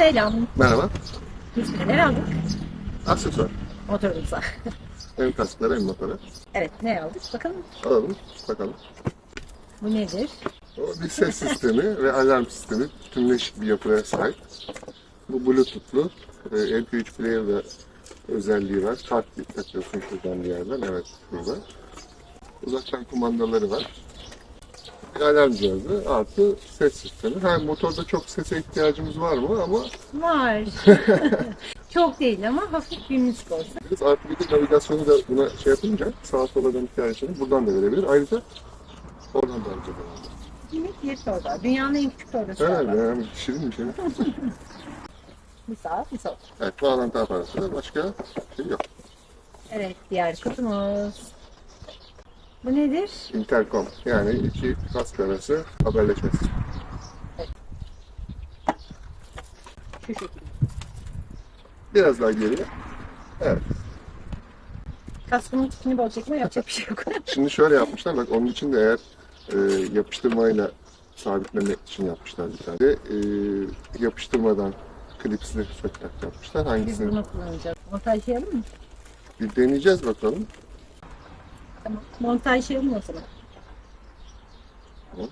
Selam. Merhaba. Biz neler aldık Aksesuar. motorumuza? Hem kasklara hem motora. evet ne aldık bakalım. Alalım. Bakalım. Bu nedir? O bir ses sistemi ve alarm sistemi bütünleşik bir yapıya sahip. Bu Bluetooth'lu. E, MP3 player de özelliği var. Kart takıyorsun şuradan bir yerden. Evet burada. Uzaktan kumandaları var. Alarm cihazı artı ses sistemi. Ha, motorda çok sese ihtiyacımız var mı ama Var. Çok değil ama hafif bir müzik olsa. biz artı bir de navigasyonu da buna şey yapınca sağa sola dönüp hikayesini buradan da verebilir. Ayrıca oradan da alacak. Minik bir torba. Dünyanın en küçük torbası Evet, galiba. yani şirin bir şey. Bir sağ bir sol. Evet, bağlantı aparatı da başka şey yok. Evet diğer kutumuz. Bu nedir? Intercom, yani iki kask arası haberleşmesi. Şu şekilde. Biraz daha geriye. Evet. Kaskımın tipini bozacak mı yapacak bir şey yok. Şimdi şöyle yapmışlar, bak onun için de eğer e, yapıştırmayla sabitlemek için yapmışlar bir tane. E, yapıştırmadan klipsli söktak yapmışlar. Biz Hangisini bunu kullanacağız. Montajlayalım mı? bir deneyeceğiz bakalım. Tamam. Montaj şey mi o zaman? Tamam.